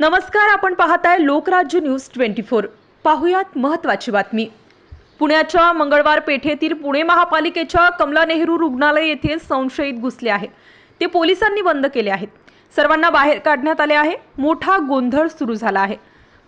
नमस्कार आपण पाहताय लोकराज्य न्यूज ट्वेंटी फोर. पाहुयात महत्त्वाची बातमी. पुण्याच्या मंगळवार पेठेतील पुणे महापालिकेच्या कमला नेहरू रुग्णालय येथे संशयित घुसले आहे. ते पोलिसांनी बंद केले आहेत. सर्वांना बाहेर काढण्यात आले आहे. मोठा गोंधळ सुरू झाला आहे.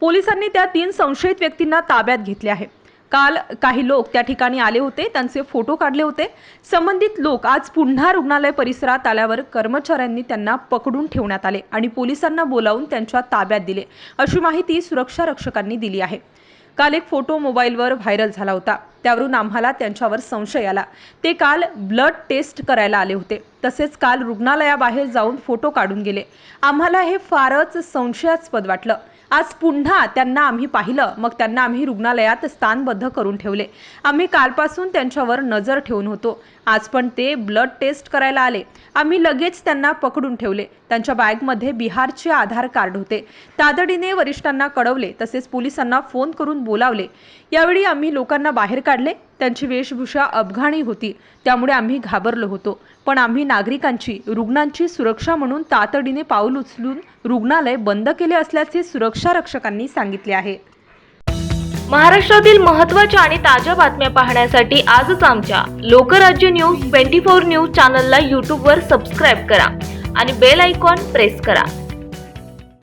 पोलिसांनी त्या तीन संशयित व्यक्तींना ताब्यात घेतले आहे. काल काही लोक त्या ठिकाणी आले होते त्यांचे फोटो काढले होते. संबंधित लोक आज पुन्हा रुग्णालय परिसरात आल्यावर कर्मचाऱ्यांनी त्यांना पकडून ठेवण्यात आले आणि पोलिसांना बोलावून त्यांच्या ताब्यात दिले. अशी माहिती सुरक्षा रक्षकांनी दिली आहे. काल एक फोटो मोबाईलवर व्हायरल झाला होता. त्यावरून आम्हाला त्यांच्यावर संशय आला. ते काल ब्लड टेस्ट करायला आले होते. तसेच काल रुग्णालयाबाहेर जाऊन फोटो काढून गेले. आम्हाला हे फारच संशयास्पद वाटलं. आज पुन्हा त्यांना आम्ही पाहिलं. मग त्यांना आम्ही रुग्णालयात स्थानबद्ध करून ठेवले. आम्ही कालपासून त्यांच्यावर नजर ठेवून होतो. आज पण ते ब्लड टेस्ट करायला आले. आम्ही लगेच त्यांना पकडून ठेवले. त्यांच्या बॅगमध्ये बिहारचे आधार कार्ड होते. तातडीने वरिष्ठांना कळवले. तसेच पोलिसांना फोन करून बोलावले. यावेळी आम्ही लोकांना बाहेर काढले त्यांची वेशभूषा अफगाणी होती. त्यामुळे आम्ही घाबरलो होतो. पण आम्ही नागरिकांची रुग्णांची सुरक्षा म्हणून तातडीने पाऊल उचलून रुग्णालय बंद केले असल्याचे सुरक्षा रक्षकांनी सांगितले आहे. महाराष्ट्रातील महत्त्वाच्या आणि ताज्या बातम्या पाहण्यासाठी आजच आमच्या Lokrajya news twenty four news चॅनलला यूट्यूबवर सबस्क्राईब करा आणि बेल आयकॉन प्रेस करा.